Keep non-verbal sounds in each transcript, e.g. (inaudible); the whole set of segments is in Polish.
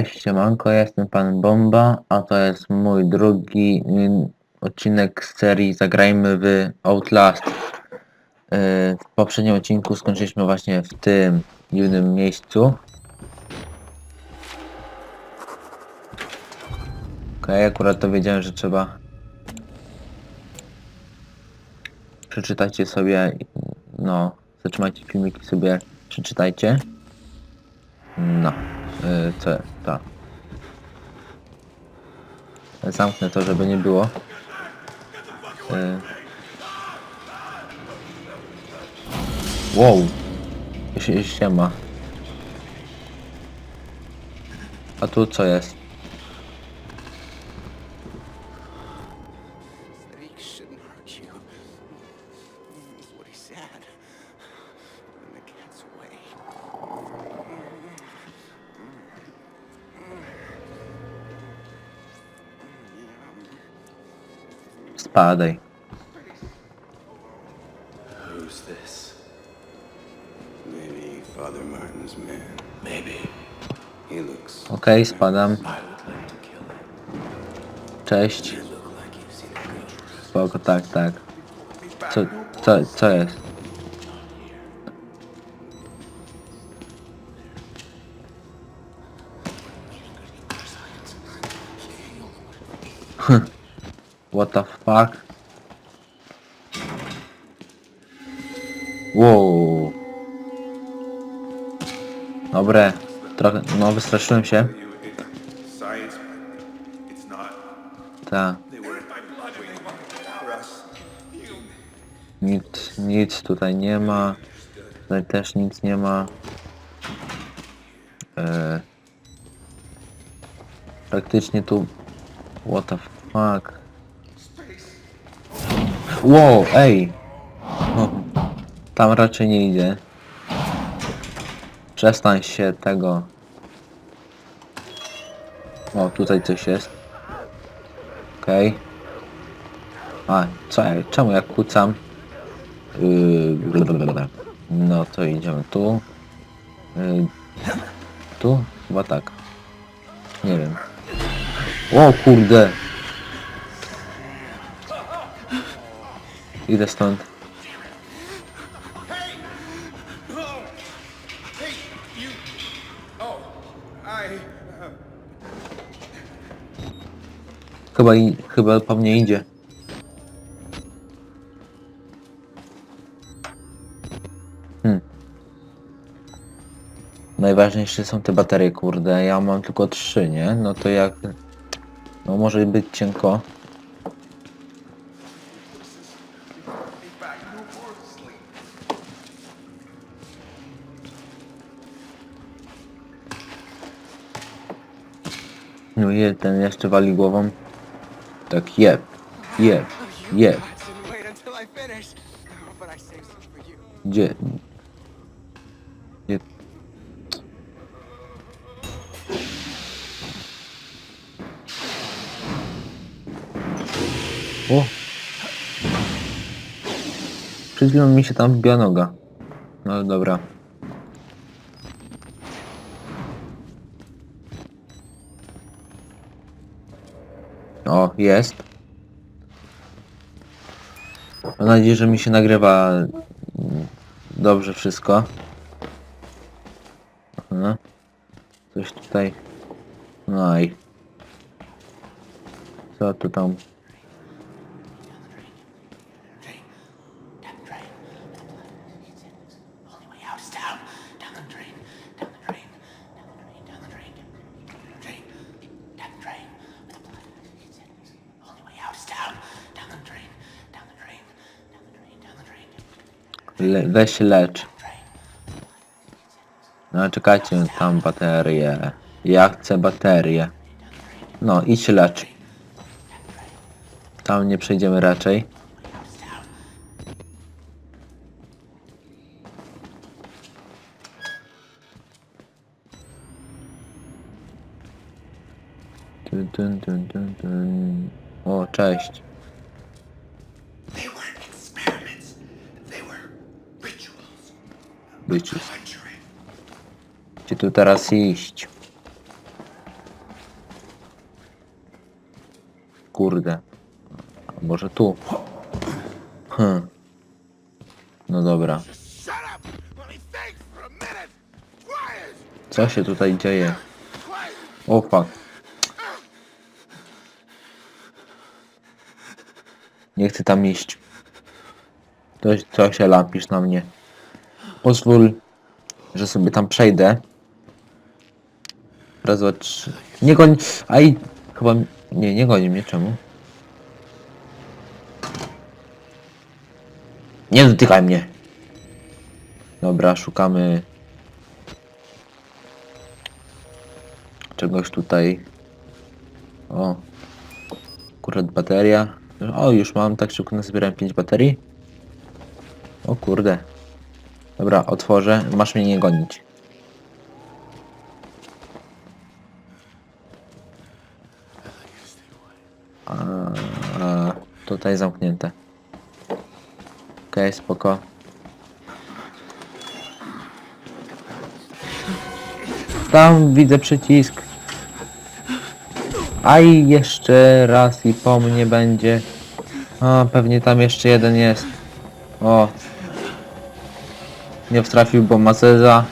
Cześć, siemanko, ja jestem Pan Bomba, a to jest mój drugi mm, odcinek z serii Zagrajmy w Outlast. Yy, W poprzednim odcinku skończyliśmy właśnie w tym dziwnym miejscu. Okej, akurat to wiedziałem, że trzeba przeczytajcie sobie, no, zatrzymajcie filmiki sobie, przeczytajcie. No, yy, co jest, tak. Zamknę to, żeby nie było. Yy. Wow, siema. A tu co jest? Spadaj. Who's this? Maybe Father Martin's man. Maybe. He looks. Okej, spadam. I would like to kill him. Cześć. You look like you've seen a ghost. Spoko, tak, tak. Co, co, co jest? (laughs) What the fuck? Wow. Dobre. Trochę, no wystraszyłem się. Tak. Nic, nic tutaj nie ma. Tutaj też nic nie ma. E, praktycznie tu... What the fuck? Wow, ej! O, tam raczej nie idzie. Przestań się tego... O, tutaj coś jest. Okej. A, co ja, czemu ja kłócam? Yy. No to idziemy tu. Yy, tu? Chyba tak. Nie wiem. O kurde! Idę stąd. Chyba, chyba po mnie idzie. Hmm. Najważniejsze są te baterie, kurde. Ja mam tylko trzy, nie? No to jak... No może być cienko. Je, ten jeszcze wali głową. Tak jeb, jeb, jeb. Gdzie? Gdzie? O! Przed mi się tam wbiła noga. No dobra. O, jest. Mam nadzieję, że mi się nagrywa mm, dobrze wszystko. Aha. Coś tutaj. No i. Co tu tam? Le weź lecz. No czekajcie, tam baterie. Ja chcę baterię. No, idź lecz. Tam nie przejdziemy raczej. Dun, dun, dun, dun. O, cześć. być. Gdzie tu teraz iść? Kurde. A może tu? Hm. No dobra. Co się tutaj dzieje? O. Nie chcę tam iść. To, to się lampisz na mnie. Pozwól, że sobie tam przejdę. Raz, dwa, trzy. Nie goń. Aj, chyba. Nie, nie goni mnie. Czemu? Nie dotykaj mnie. Dobra, szukamy czegoś tutaj. O. Akurat bateria. O, już mam, tak szybko nazbierałem 5 baterii. O kurde. Dobra, otworzę. Masz mnie nie gonić. A, a, tutaj zamknięte. Okej, spoko. Tam widzę przycisk. Aj, jeszcze raz i po mnie będzie. A, pewnie tam jeszcze jeden jest. O. Nie wtrafił, bo ma zeza.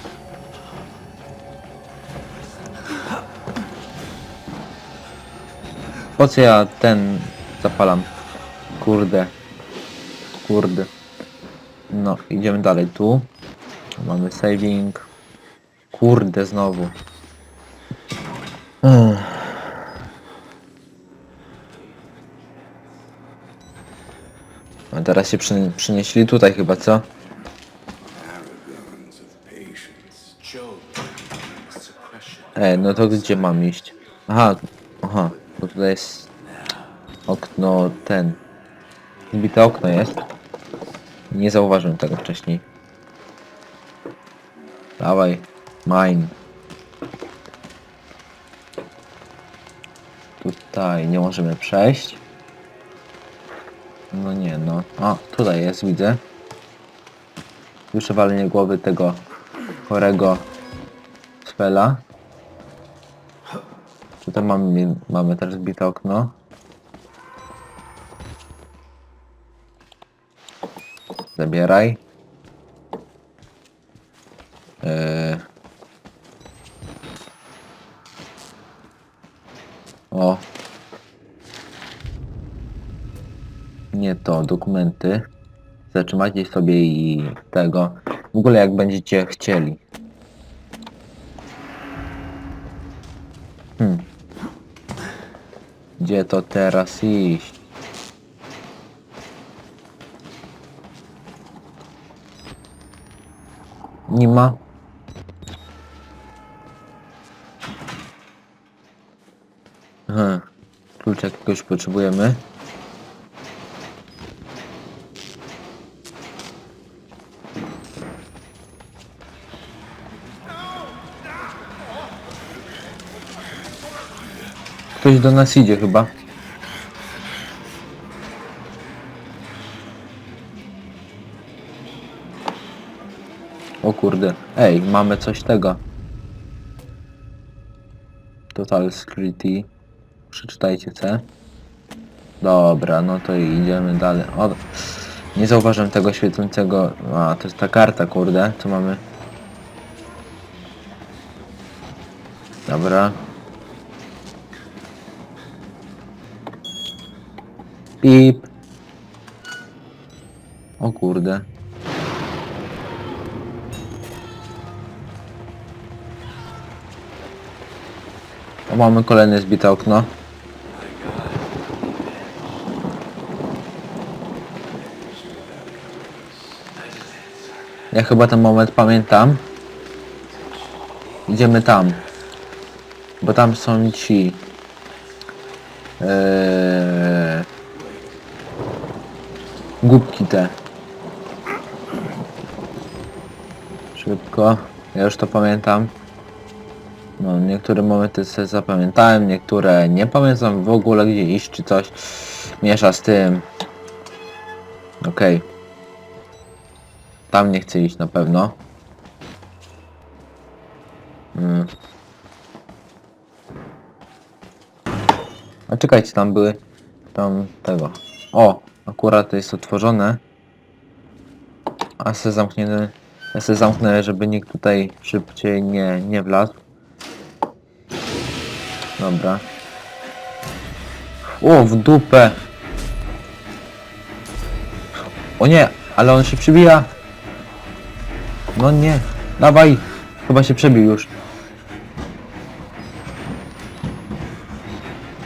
Po co ja ten zapalam? Kurde. Kurde. No, idziemy dalej tu. Mamy saving. Kurde, znowu. Ech. A teraz się przy, przynieśli tutaj chyba, co? Suppression. E, no to gdzie mam iść? Aha, aha, bo tutaj jest okno ten. Zbite okno jest. Nie zauważyłem tego wcześniej. Dawaj, mine. Tutaj nie możemy przejść. No nie, no. A, tutaj jest, widzę. Słyszę walenie głowy tego chorego spela. Tutaj mamy, mamy też zbite okno. Zabieraj. Eee. O. Nie to, dokumenty. Zatrzymajcie sobie i tego. W ogóle jak będziecie chcieli. Gdzie to teraz iść? Nie ma. Aha. Klucz jakiegoś potrzebujemy. Ktoś do nas idzie chyba. O kurde. Ej, mamy coś tego. Total Security. Przeczytajcie C. Dobra, no to idziemy dalej. O, nie zauważyłem tego świecącego. A, to jest ta karta, kurde. Co mamy? Dobra. Pip. O kurde. Mamy kolejne zbite okno. Ja chyba ten moment pamiętam. Idziemy tam. Bo tam są ci. Eee, głupki te. Szybko. Ja już to pamiętam. No, niektóre momenty sobie zapamiętałem, niektóre nie pamiętam w ogóle gdzie iść czy coś. Miesza z tym. Okej. Tam nie chcę iść na pewno. Mm. A czekajcie, tam były tam tego. O, akurat jest otworzone. A se zamknięty. Ja se zamknę, żeby nikt tutaj szybciej nie, nie wlazł. Dobra. O, w dupę! O nie, ale on się przybija! No nie, dawaj! Chyba się przebił już.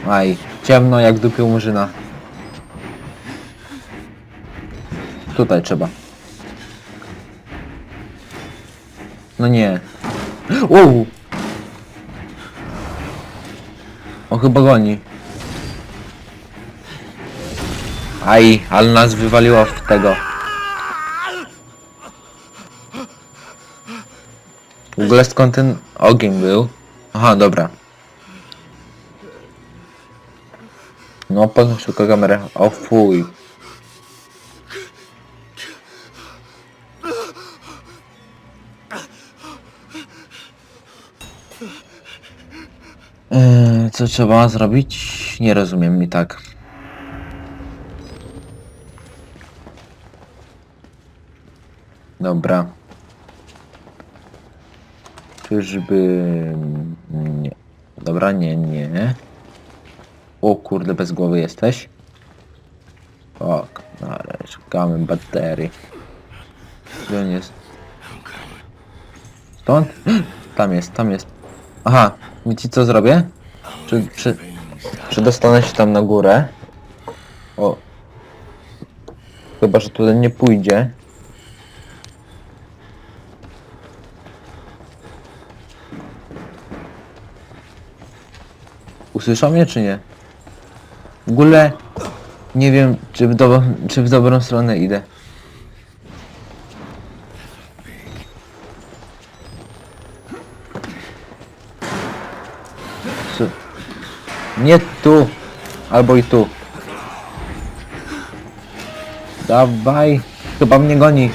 Aj, ciemno jak u murzyna. Tutaj trzeba. No nie. Uuu! On chyba goni. Aj, ale nas wywaliło w tego. W ogóle skąd ten ogień był? Aha, dobra. No, tylko kamerę. O fuj. Eee, co trzeba zrobić? Nie rozumiem mi tak. Dobra. Czyżby... Nie. Dobra, nie, nie. O kurde, bez głowy jesteś? Ok, ale szukamy baterii. Gdzie on jest? Stąd? (gasps) Tam jest, tam jest. Aha, wiecie co zrobię? Czy, czy, czy dostanę się tam na górę? O. Chyba, że tutaj nie pójdzie. Usłyszał mnie czy nie? W ogóle nie wiem czy w, do, czy w dobrą stronę idę. Nie tu, albo i tu. Dawaj, chyba mnie goni.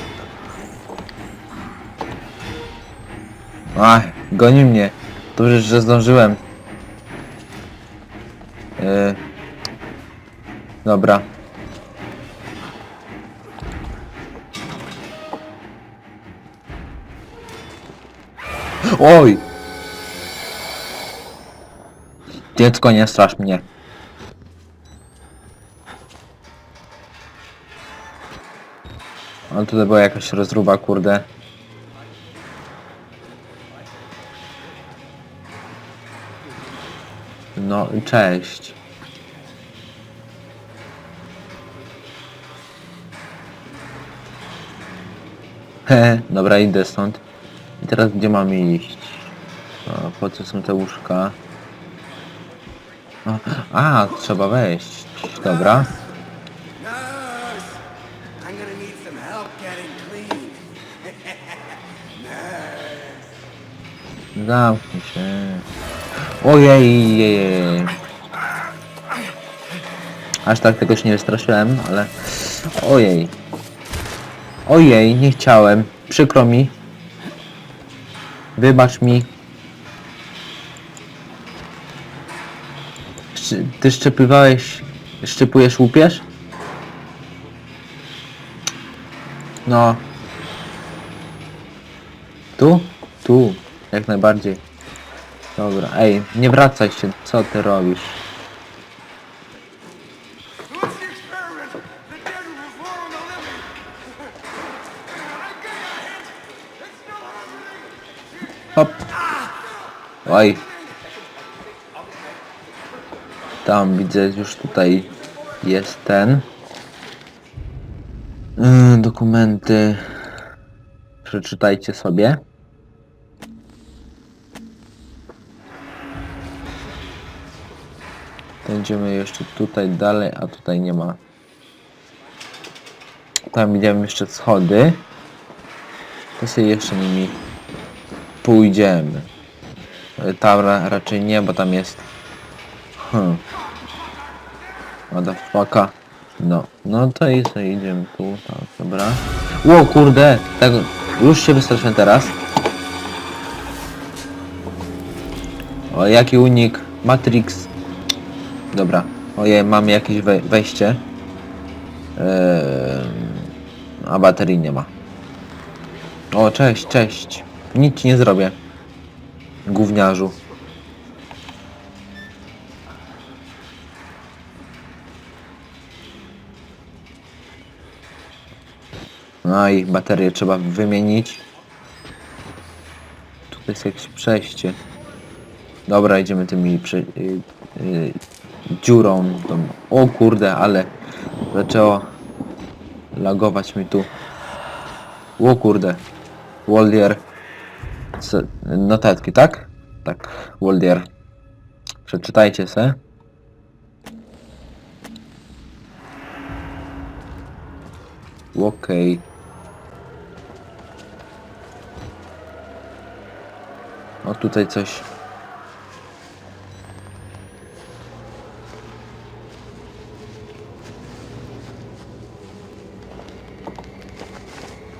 Ach, goni mnie. Dobrze, że zdążyłem. Yy. Dobra. Oj! Dziecko, nie strasz mnie. Ale tutaj była jakaś rozruba, kurde. No cześć. Hehe, dobra, idę stąd. I teraz gdzie mamy iść? Po co są te łóżka? A, trzeba wejść. Dobra. Zamknij się. Ojej, jej, jej. Aż tak tego się nie wystraszyłem, ale... Ojej. Ojej, nie chciałem. Przykro mi. Wybacz mi. Szczy- Ty szczepywałeś... Szczepujesz łupież? No. Tu? Tu. Jak najbardziej. Dobra, ej, nie wracaj się, co ty robisz? What's the Tam widzę już tutaj jest ten. Yy, dokumenty. Przeczytajcie sobie. Będziemy jeszcze tutaj dalej, a tutaj nie ma. Tam widziałem jeszcze schody. To sobie jeszcze nimi pójdziemy. Tam ra raczej nie, bo tam jest... Hmm. Motherfucka. No, no to i sobie idziemy tu, tak, dobra. Ło, kurde, tak, już się wystraszyłem teraz. O, jaki unik, Matrix. Dobra, ojej, mam jakieś wejście. Yy, a baterii nie ma. O, cześć, cześć. Nic nie zrobię. Gówniarzu. No i baterię trzeba wymienić. Tutaj jest jakieś przejście. Dobra, idziemy tymi prze... Yy, yy, dziurą. Tą... O kurde, ale zaczęło lagować mi tu. O kurde. Waldier. Notatki, tak? Tak, Waldier. Przeczytajcie se. Okej. Okay. O, tutaj coś.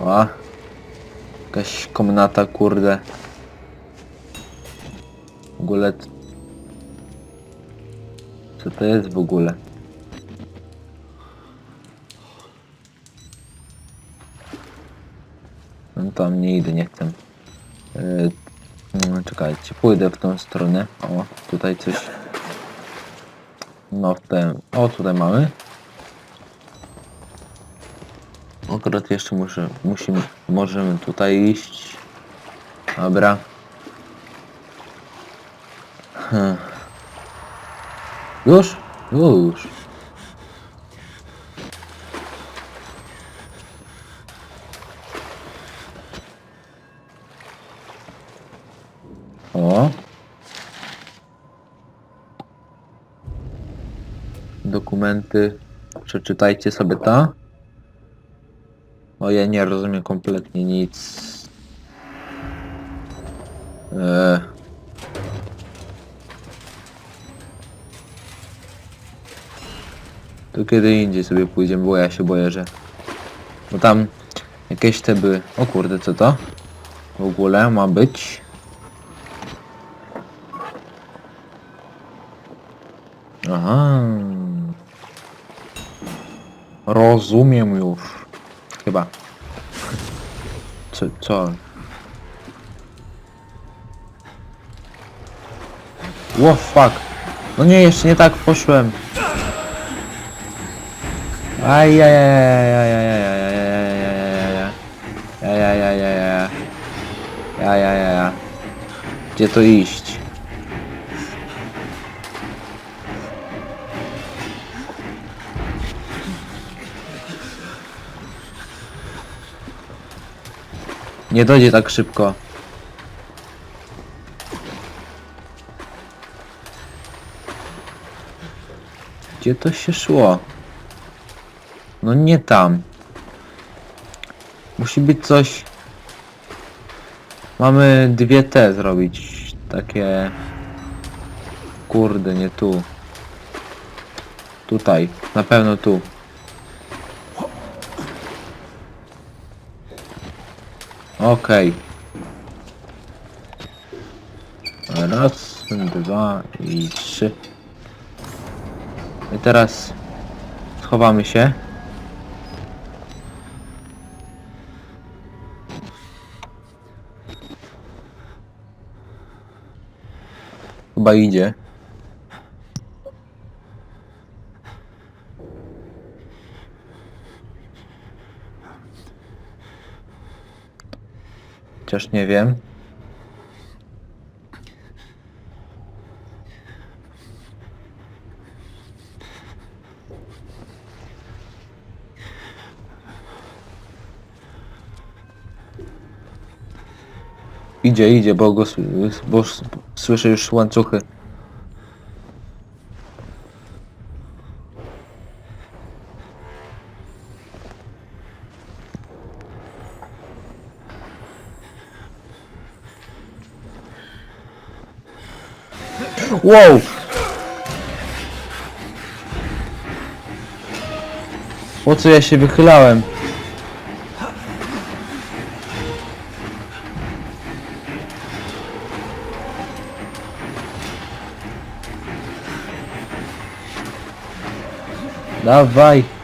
O, jakaś komnata, kurde. W ogóle... Co to jest w ogóle? No tam nie idę, nie chcę. E, Mm, czekajcie, pójdę w tą stronę. O, tutaj coś... No, w ten... O, tutaj mamy. Akurat jeszcze muszę, musimy, możemy tutaj iść. Dobra. Hm. Już? Już. Przeczytajcie sobie to. Bo ja nie rozumiem kompletnie nic. Eee. To kiedy indziej sobie pójdziemy, bo ja się boję, że... Bo tam jakieś te by... O kurde, co to? W ogóle ma być? Aha, Rozumiem już. Chyba. Co? co? Wow, fuck. No nie, jeszcze nie tak poszłem. Gdzie to iść? Dojdzie tak szybko. Gdzie to się szło? No nie tam. Musi być coś... Mamy dwie te zrobić. Takie... Kurde, nie tu. Tutaj. Na pewno tu. Okej. Raz, dwa i trzy. I teraz schowamy się. Chyba idzie. Chociaż nie wiem. Idzie, idzie, bo go bo słyszę już łańcuchy. Wow! Po co ja się wychylałem? Dawaj!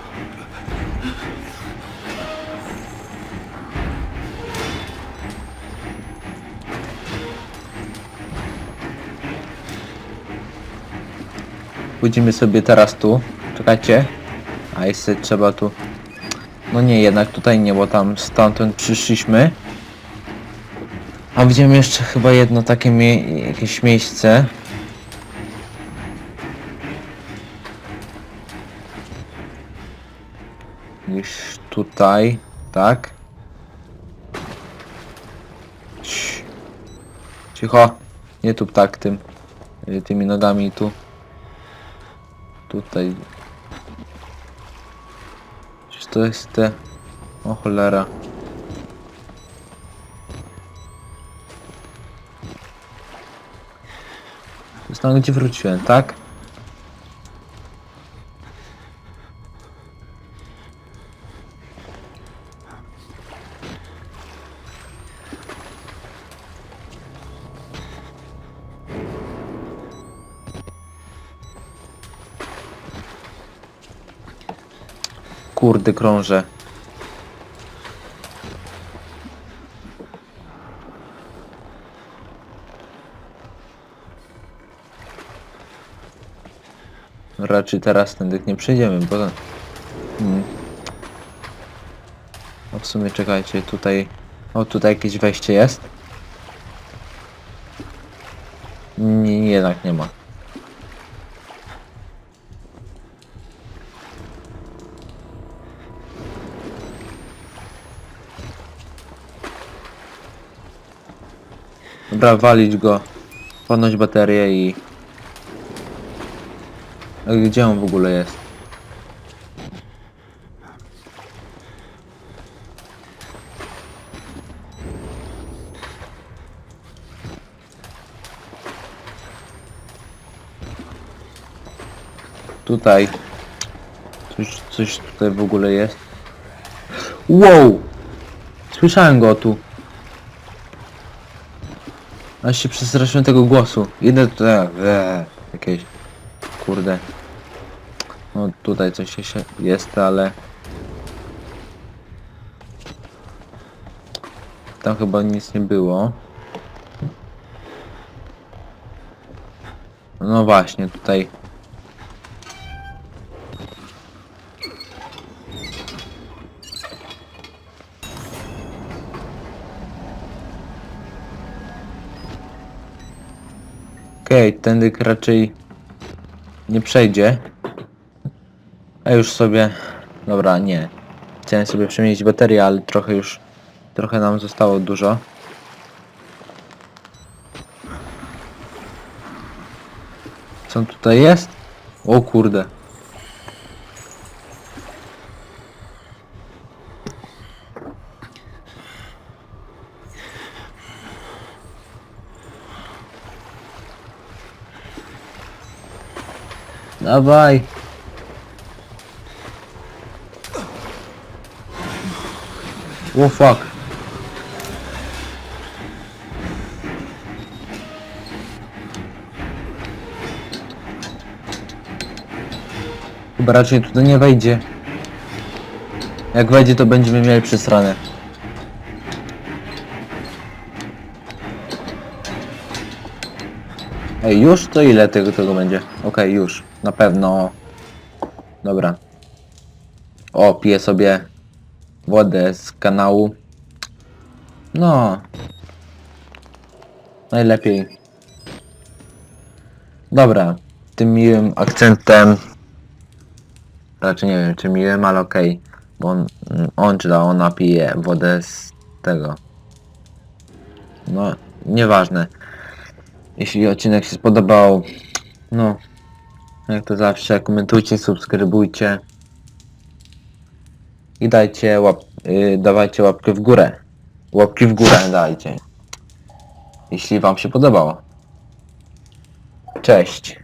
Pójdziemy sobie teraz tu. Czekajcie. A jeszcze trzeba tu... No nie, jednak tutaj nie, bo tam stamtąd przyszliśmy. A widzimy jeszcze chyba jedno takie mie jakieś miejsce. Niż tutaj, tak? Cicho. Nie tu tak tym. Tymi nogami tu. Tutaj. Czy to jest te... O cholera. Jest gdzie wróciłem, tak? Kurde, krążę. Raczej teraz tędy nie przejdziemy, bo... Hmm. No w sumie czekajcie, tutaj... O, tutaj jakieś wejście jest? Nie, jednak nie ma. Dobra, walić go. Podnoś baterię i... Gdzie on w ogóle jest? Tutaj. Coś, coś tutaj w ogóle jest. Wow! Słyszałem go tu. Aż się przestraszyłem tego głosu. Idę tutaj. Eee, jakieś. Kurde. No tutaj coś się jest, ale... Tam chyba nic nie było. No właśnie, tutaj... Okej, tędy raczej nie przejdzie. A już sobie... Dobra, nie. Chciałem sobie przemienić baterię, ale trochę już... Trochę nam zostało dużo. Co tutaj jest? O kurde. Dawaj. O fuck. Chyba raczej tutaj nie wejdzie. Jak wejdzie to będziemy mieli przesrane. Ej, już? To ile tego, tego będzie? Okej, już. Na pewno. Dobra. O, piję sobie wodę z kanału. No. Najlepiej. Dobra. Tym miłym akcentem. Raczej nie wiem czy miłym, ale okej. Bo on, on czy ona pije wodę z tego. No, nieważne. Jeśli odcinek się spodobał, no, jak to zawsze, komentujcie, subskrybujcie i dajcie łap, y, dawajcie łapkę w górę. Łapki w górę dajcie. Jeśli wam się podobało. Cześć.